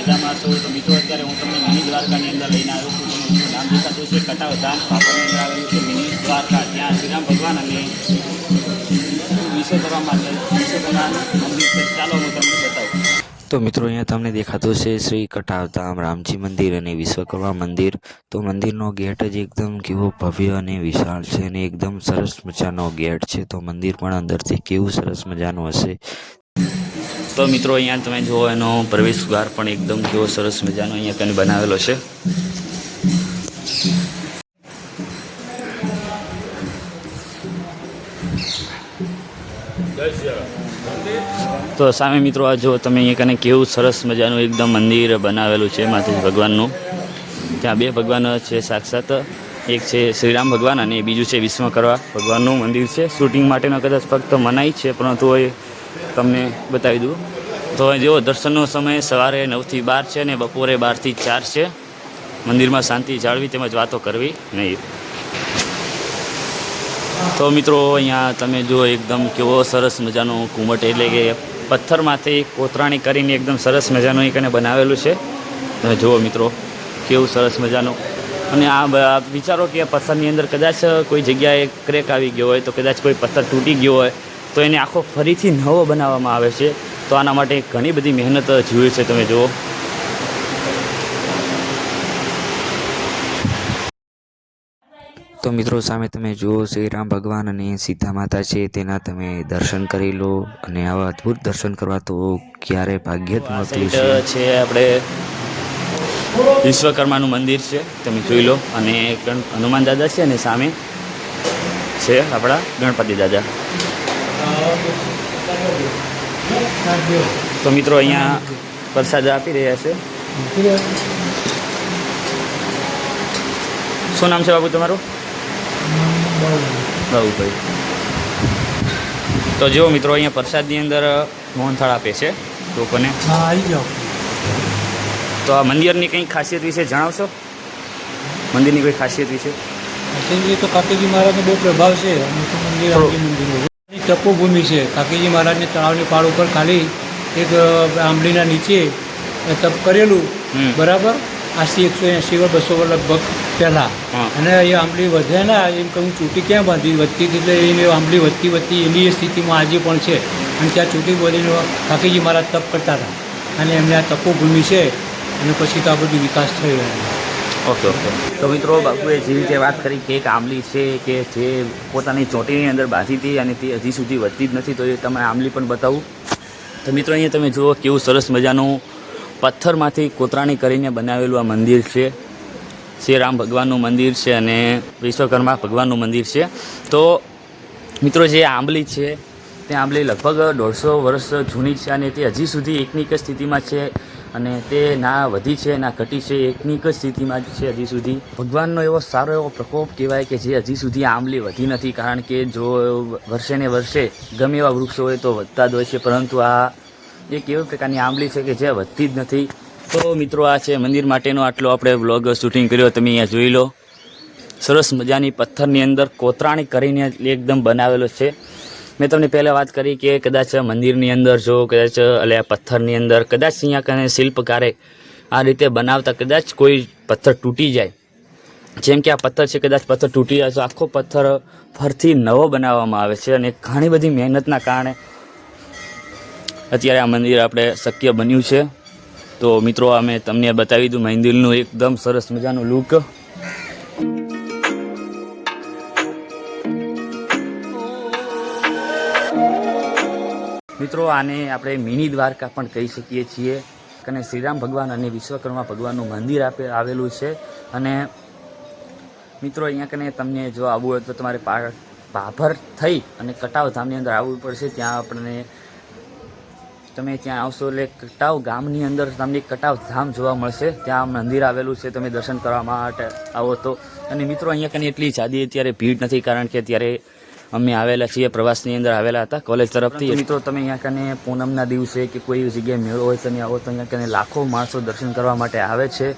મજામાં છો. તો મિત્રો, અત્યારે હું તમને મિની દ્વારકાની અંદર લઈને આવ્યો છું. તમે નામ દેખાતું છે, કટાવ ધામ. પાપડની અંદર આવેલું છે, મિની દ્વારકા. ત્યાં શ્રીરામ ભગવાન અને વિશ્વકર્મા માટે વિશ્વકર્માનું મંદિર છે. ચાલો હું તમને બતાવું. તો મિત્રો, અહીંયા તમને દેખાતું છે શ્રી કટાવધામ રામજી મંદિર અને વિશ્વકર્મા મંદિર. તો મંદિરનો ગેટ જ એકદમ કેવો ભવ્ય અને વિશાળ છે અને એકદમ સરસ મજાનો ગેટ છે. તો મંદિર પણ અંદરથી કેવું સરસ મજાનું હશે. તો મિત્રો, અહીંયા તમે જુઓ, એનો પ્રવેશ દ્વાર પણ એકદમ કેવો સરસ મજાનો અહીંયા કને બનાવેલો છે. તો સામે મિત્રો, આ જો તમે અહીંયા કને કેવું સરસ મજાનું એકદમ મંદિર બનાવેલું છે, માતાજી ભગવાનનું. ત્યાં બે ભગવાન છે, સાક્ષાત એક છે શ્રીરામ ભગવાન અને બીજું છે વિશ્વકર્મા ભગવાનનું મંદિર છે. શૂટિંગ માટેનો કદાચ ફક્ત મનાઈ છે, પરંતુ એ તમને બતાવી દઉં. તો જુઓ, દર્શનનો સમય સવારે નવથી બાર છે અને બપોરે બારથી ચાર છે. મંદિરમાં શાંતિ જાળવી તેમજ વાતો કરવી નહીં. તો મિત્રો, અહીંયા તમે જો એકદમ કેવો સરસ મજાનો ઘુમટ એટલે કે પથ્થરમાંથી કોતરાણી કરીને એકદમ સરસ મજાનું એક એને બનાવેલું છે. તમે જુઓ મિત્રો, કેવું સરસ મજાનું અને આ વિચારો કે પથ્થરની અંદર કદાચ કોઈ જગ્યાએ ક્રેક આવી ગયો હોય તો કદાચ કોઈ પથ્થર તૂટી ગયો હોય તો એને આખો ફરીથી નવો બનાવવામાં આવે છે. તો આના માટે ઘણી બધી મહેનત જીવી છે તમે જુઓ. તો મિત્રો સામે તમે જુઓ શ્રી રામ ભગવાન અને સીતા માતા છે તેના તમે દર્શન કરી લો અને આવા અદ્ભુત દર્શન કરવા તો ક્યારે ભાગ્ય જ મળતું છે આપણે. વિશ્વકર્માનું મંદિર છે, તમે જોઈ લો. અને હનુમાન દાદા છે અને સામે છે આપણા ગણપતિ દાદા. તો મિત્રો અહીંયા પ્રસાદ આપી રહ્યા છે. શું નામ છે બાબુ તમારું? બાબુભાઈ. તો જુઓ મિત્રો, અહીંયા પ્રસાદની અંદર મોહનથાળ આપે છે લોકોને. આવી જાઓ. તો આ મંદિરની કંઈ ખાસિયત વિશે જણાવશો? મંદિરની કોઈ ખાસિયત વિશે? તો કાકીજી મહારાજનો બહુ પ્રભાવ છે. મંદિર મંદિર તપોભૂમિ છે. કાકીજી મહારાજને તળાવની પાળ ઉપર ખાલી એક આંબલીના નીચે તપ કરેલું. બરાબર? આશી એકસો એંશી વર્ષ બસો વર્ષ લગભગ પહેલાં. અને એ આંબલી વધે ના એમ કહું ચૂંટી ક્યાં બાંધી? વધતી હતી એટલે એને આંબલી વધતી વધતી એની એ સ્થિતિમાં આજે પણ છે. અને ત્યાં ચૂંટી બોલીને કાકીજી મહારાજ તપ કરતા હતા. અને એમને આ તપોભૂમિ છે. અને પછી તો આ બધું વિકાસ થઈ રહ્યો ઓકે ઓકે. તો મિત્રો, બાપુએ જે રીતે વાત કરી કે એક આંબલી છે કે જે પોતાની ચોટીની અંદર બાંધી હતી અને તે હજી સુધી વધતી જ નથી, તો એ તમે આંબલી પણ બતાવું. તો મિત્રો, અહીંયા તમે જુઓ કેવું સરસ મજાનું પથ્થરમાંથી કોતરાણી કરીને બનાવેલું આ મંદિર છે. શ્રી રામ ભગવાનનું મંદિર છે અને વિશ્વકર્મા ભગવાનનું મંદિર છે. તો મિત્રો, જે આંબલી છે, તે આંબલી લગભગ દોઢસો વર્ષ જૂની છે અને તે હજી સુધી એકની એક સ્થિતિમાં છે. અને તે ના વધી છે, ના ઘટી છે, એકની એક જ સ્થિતિમાં જ છે હજી સુધી. ભગવાનનો એવો સારો એવો પ્રકોપ કહેવાય કે જે હજી સુધી આંબલી વધી નથી, કારણ કે જો વર્ષે ને વર્ષે ગમે એવા વૃક્ષો હોય તો વધતા જ હોય છે, પરંતુ આ એક એવી પ્રકારની આંબલી છે કે જે વધતી જ નથી. તો મિત્રો, આ છે મંદિર માટેનો આટલો આપણે બ્લોગ શૂટિંગ કર્યો, તમે અહીંયા જોઈ લો. સરસ મજાની પથ્થરની અંદર કોતરાણી કરીને એકદમ બનાવેલો છે. મેં તમને પહેલાં વાત કરી કે કદાચ મંદિરની અંદર જો, કદાચ એટલે પથ્થરની અંદર, કદાચ અહીંયા કને શિલ્પકારે આ રીતે બનાવતા કદાચ કોઈ પથ્થર તૂટી જાય. જેમ કે આ પથ્થર છે, કદાચ પથ્થર તૂટી જાય, તો આખો પથ્થર ફરથી નવો બનાવવામાં આવે છે અને ઘણી બધી મહેનતના કારણે અત્યારે આ મંદિર આપણે શક્ય બન્યું છે. તો મિત્રો, અમે તમને બતાવી દઉં મંદિરનું એકદમ સરસ મજાનું લુક મિત્રો, આને આપણે મિની દ્વારકા પણ કહી શકીએ છીએ. અને શ્રીરામ ભગવાન અને વિશ્વકર્મા ભગવાનનું મંદિર આપે, આવેલું છે. અને મિત્રો, અહીંયા કને તમને જો આવવું હોય તો તમારે પા ભાભર થઈ અને કટાવ ધામની અંદર આવવું પડશે. ત્યાં આપણને, તમે ત્યાં આવશો એટલે કટાવ ગામની અંદર તમને કટાવ ધામ જોવા મળશે. ત્યાં મંદિર આવેલું છે. તમે દર્શન કરવા માટે આવો તો. અને મિત્રો, અહીંયા કને એટલી જાદી અત્યારે ભીડ નથી કારણ કે અત્યારે અમે આવેલા છીએ, પ્રવાસની અંદર આવેલા હતા, કોલેજ તરફથી. મિત્રો, તમે અહીંયા કને પૂનમના દિવસે કે કોઈ જગ્યાએ મેળો હોય તમે આવો, તો અહીંયા કને લાખો માણસો દર્શન કરવા માટે આવે છે.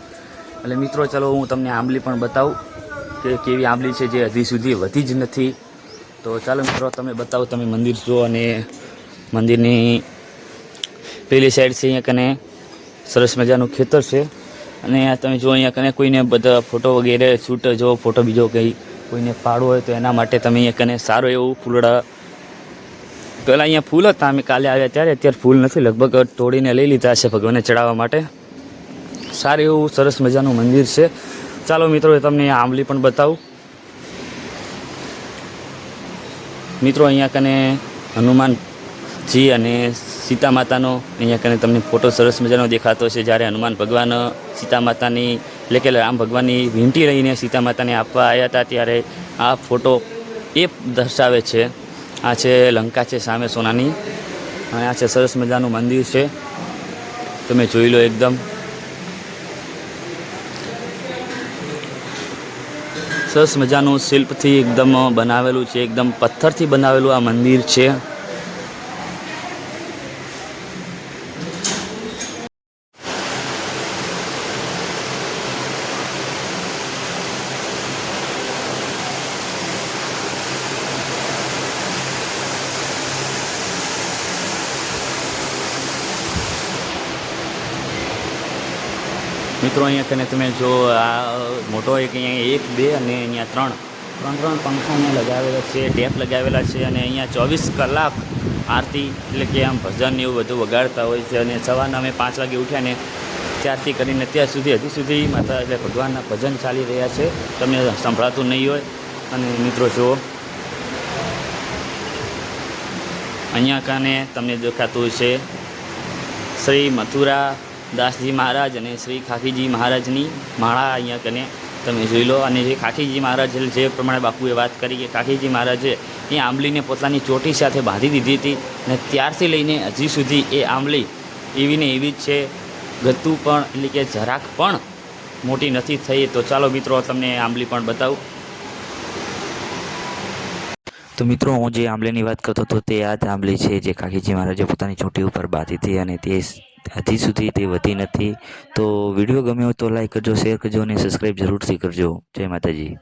એટલે મિત્રો, ચલો હું તમને આંબલી પણ બતાવું કે કેવી આંબલી છે જે હજી સુધી વધી જ નથી. તો ચાલો મિત્રો, તમે બતાવો, તમે મંદિર જુઓ અને મંદિરની પેલી સાઈડ છે અહીંયા કને સરસ મજાનું ખેતર છે. અને તમે જો અહીંયા કને કોઈને બધા ફોટો વગેરે શૂટ જો ફોટો બીજો કંઈ કોઈને પાડવો હોય તો એના માટે તમે અહીંયા કને સારું એવું ફૂલડા પહેલાં અહીંયા ફૂલ હતા, અમે કાલે આવ્યા ત્યારે, અત્યારે ફૂલ નથી, લગભગ તોડીને લઈ લીધા છે ભગવાનને ચડાવવા માટે. સારું એવું સરસ મજાનું મંદિર છે. ચાલો મિત્રો તમને આંબલી પણ બતાવું. મિત્રો, અહીંયા કને હનુમાનજી અને સીતા માતાનો અહીંયા કને તમને ફોટો સરસ મજાનો દેખાતો છે. જ્યારે હનુમાન ભગવાન સીતા માતાની એટલે કે રામ ભગવાનની વીંટી લઈને સીતા માતાને આપવા આવ્યા હતા ત્યારે આ ફોટો એ દર્શાવે છે. આ છે લંકા છે સામે સોનાની. અને આ છે સરસ મજાનું મંદિર છે. તમે જોઈ લો એકદમ. સરસ મજાનું શિલ્પથી એકદમ બનાવેલું છે. એકદમ પથ્થરથી બનાવેલું આ મંદિર છે. મિત્રો, અહીંયા કને તમે જો, આ મોટો એક અહીંયા એક, બે અને અહીંયા ત્રણ. ત્રણ ત્રણ પંખા અહીંયા લગાવેલા છે, ટેપ લગાવેલા છે અને અહીંયા ચોવીસ કલાક આરતી એટલે કે આમ ભજન એવું બધું વગાડતા હોય છે અને સવારના અમે પાંચ વાગે ઉઠ્યા ને ત્યારથી કરીને અત્યાર સુધી, હજી સુધી માતા એટલે ભગવાનના ભજન ચાલી રહ્યા છે. તમને સંભળાતું નહીં હોય. અને મિત્રો, જુઓ. અહીંયા કાને તમને દેખાતું છે શ્રી મથુરા દાસજી મહારાજ અને શ્રી ખાખીજી મહારાજની માળા અહીંયા કને તમે જોઈ લો. અને જે ખાખીજી મહારાજ જે પ્રમાણે બાપુએ વાત કરી કે ખાખીજી મહારાજે એ આંબલીને પોતાની ચોટી સાથે બાંધી દીધી હતી અને ત્યારથી લઈને હજી સુધી એ આંબલી એવી ને એવી જ છે. ગતું પણ એટલે કે જરાક પણ મોટી નથી થઈ. તો ચાલો મિત્રો, તમને આંબલી પણ બતાવું. તો મિત્રો, હું જે આંબલીની વાત કરતો હતો તે આ જ આંબલી છે જે કાકીજી મહારાજે પોતાની ચોટી ઉપર બાંધી હતી અને તે હજી સુધી તે વધી નથી. તો વીડિયો ગમ્યો તો લાઈક કરજો શેર કરજો અને સબસ્ક્રાઈબ જરૂરથી કરજો. જય માતાજી.